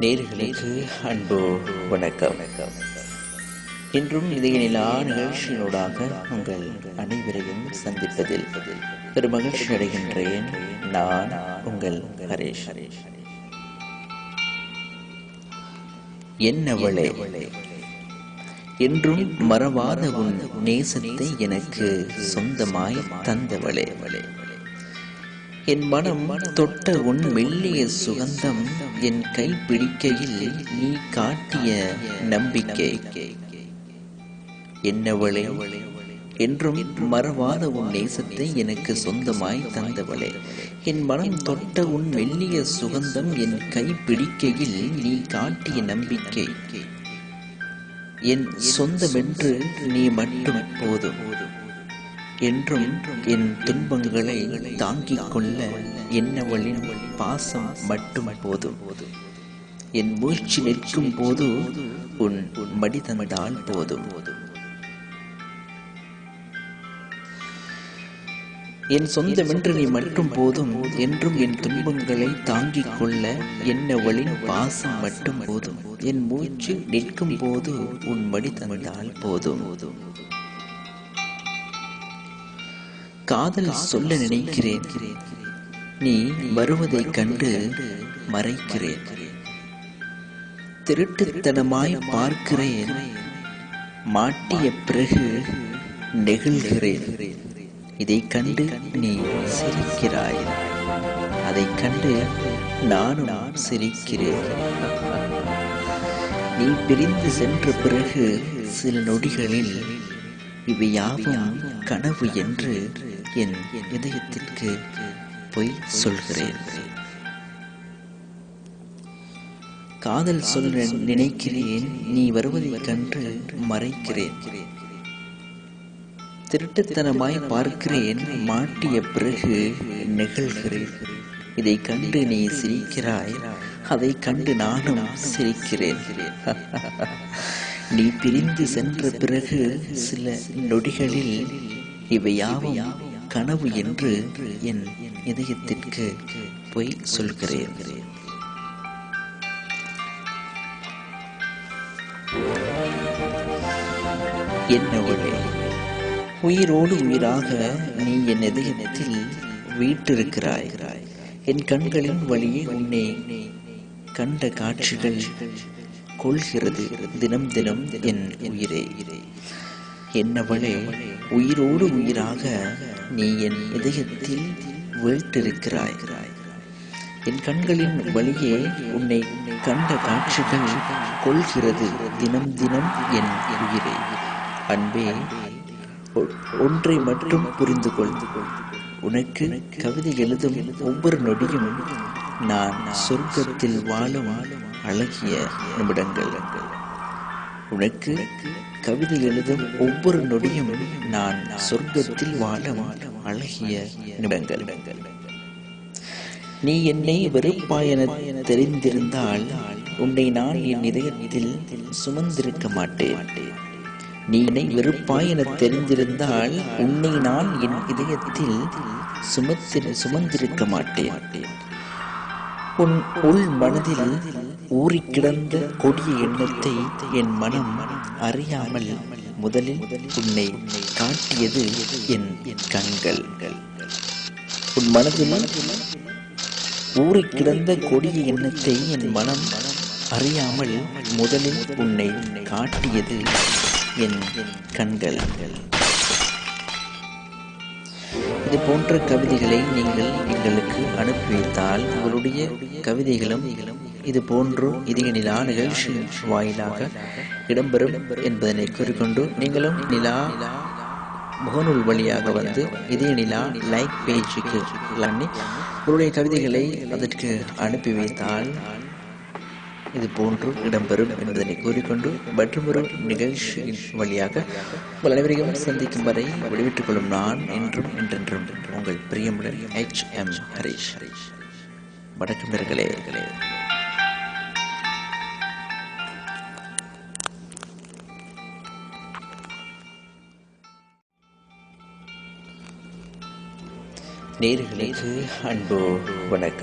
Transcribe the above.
நேர்களுக்கு அன்பு வணக்கம். இன்றும் இதயநிலா நிகழ்ச்சியினூடாக உங்கள் அனைவரையும் சந்திப்பதில் பெருமகிழ்ச்சி அடைகின்றேன் நான் உங்கள் ஹரேஷ். என்னவளே என்றும் மறவாத உன் நேசத்தை எனக்கு சொந்தமாய் தந்தவளே. என் மனம் தொட்ட உன் மெல்லிய சுகந்தம் என் கை பிடிக்கையில் நீ காட்டிய நம்பிக்கை. என்னவளே என்றும் மறவாத உன் நேசத்தை எனக்கு சொந்தமாய் தந்தவளே. என் மனம் தொட்ட உன் மெல்லிய சுகந்தம் என் கை பிடிக்கையில் நீ காட்டிய நம்பிக்கை. என் சொந்தமென்று நீ மட்டும் போதும். என்றும் என் துன்பங்களை தாங்கிக் கொள்ள என்னவளின் பாசம் மட்டும் போதும். என் மூச்சு நிற்கும் போது உன் மடி தந்தால் போதும். என் சொந்தமென்று நீ மட்டும் போதும் என்றும் என் துன்பங்களை தாங்கிக் கொள்ள என்னவளின் பாசம் மட்டும் போதும். என் மூச்சு நிற்கும் போது உன் மடி போதும் போதும். காதல் சொல்ல நினைக்கிறேன். நீ வருவதைக் கண்டு மறைக்கிறேன். திருட்டுத்தனமாய் பார்க்கிறேன். மாட்டிய பிறகு நெகிழ்கிறேன். இதை கண்டு நீ சிரிக்கிறாய். அதை கண்டு நானும் சிரிக்கிறேன். நீ பிரிந்து சென்ற பிறகு சில நொடிகளில் இவை யாவும் கனவு என்று என் இதயத்திற்கு பொய் சொல்கிறேன். காதல் சொல்ல நினைக்கிறேன் நீ வருவதைக் கண்டு மறைக்கிறேன். திருட்டுத்தனமாய் பார்க்கிறேன் மாட்டிய பிறகு நிகழ்கிறேன். இதை கண்டு நீ சிரிக்கிறாய் அதை கண்டு நானும் சிரிக்கிறேன். நீ பிரிந்து சென்ற பிறகு சில நொடிகளில் இவை கனவு என்று என் இதயத்திற்கு பொய் சொல்கிறேன். என்னவளே உயிரோடு உயிராக நீ என் இதயத்தில் வீட்டிருக்கிறாய். என் கண்களின் வழியே உன்னை கண்ட காட்சிகள் கொள்கிறது தினம் தினம் என் உயிரே. என்னவளே உயிரோடு உயிராக நீ என் இதயத்தில் வீழ்த்திருக்கிறாய். என் கண்களின் வழியே உன்னை கண்ட காட்சிகள் கொள்கிறது தினம் தினம் என் உயிரே. அன்பே ஒன்றை மட்டும் புரிந்து கொள் உனக்கு கவிதை எழுதும் ஒவ்வொரு நொடியும் நான் சொர்க்கத்தில் வாழும் அழகிய நிமிடங்கள். உனக்கு கவிதை எழுதும் ஒவ்வொரு நொடியும் நான் சொர்க்கத்தில் வாழும் அழகிய நிமிடங்கள். நீ என்னை வெறுப்பாயென தெரிந்திருந்தால் உன்னை நான் என் இதயத்தில் சுமந்திருக்க மாட்டேன். நீ என்னை வெறுப்பாய் என தெரிந்திருந்தால் உன்னை நான் என் இதயத்தில் சுமத்திர சுமந்திருக்க மாட்டேன். உன் உள் மனதில் ஊறி கிடந்த கொடிய எண்ணத்தை என் மனம் அறியாமல் முதலில் உன்னை காட்டியது என் கண்கள். உன் மனதில் ஊறி கிடந்த கொடிய எண்ணத்தை என் மனம் அறியாமல் முதலில் உன்னை காட்டியது என் கண்கள். இது போன்ற கவிதைகளை நீங்கள் எங்களுக்கு அனுப்பி வைத்தால் உங்களுடைய கவிதைகளும் இது போன்று இதய நிலா நிகழ்ச்சி வாயிலாக இடம்பெறும் என்பதனை கூறிக்கொண்டு நீங்களும் நிலா முகநூல் வழியாக வந்து இதய நிலா லைக் பேஜுக்கு பண்ணி உங்களுடைய கவிதைகளை அதற்கு அனுப்பி வைத்தால் இது போன்று இடம்பெறும் என்பதனை கூறிக்கொண்டு மற்றொரு நிகழ்ச்சியின் வழியாக உங்கள் அனைவரையும் சந்திக்கும் வரை விடுவிட்டுக் கொள்ளும் நான் என்றும் என்றென்றும் உங்கள் பிரியமுடன் ஹெச் எம் ஹரீஷ். வணக்கம் நேர்களே நேர்களுக்கு அன்பு வணக்கம்.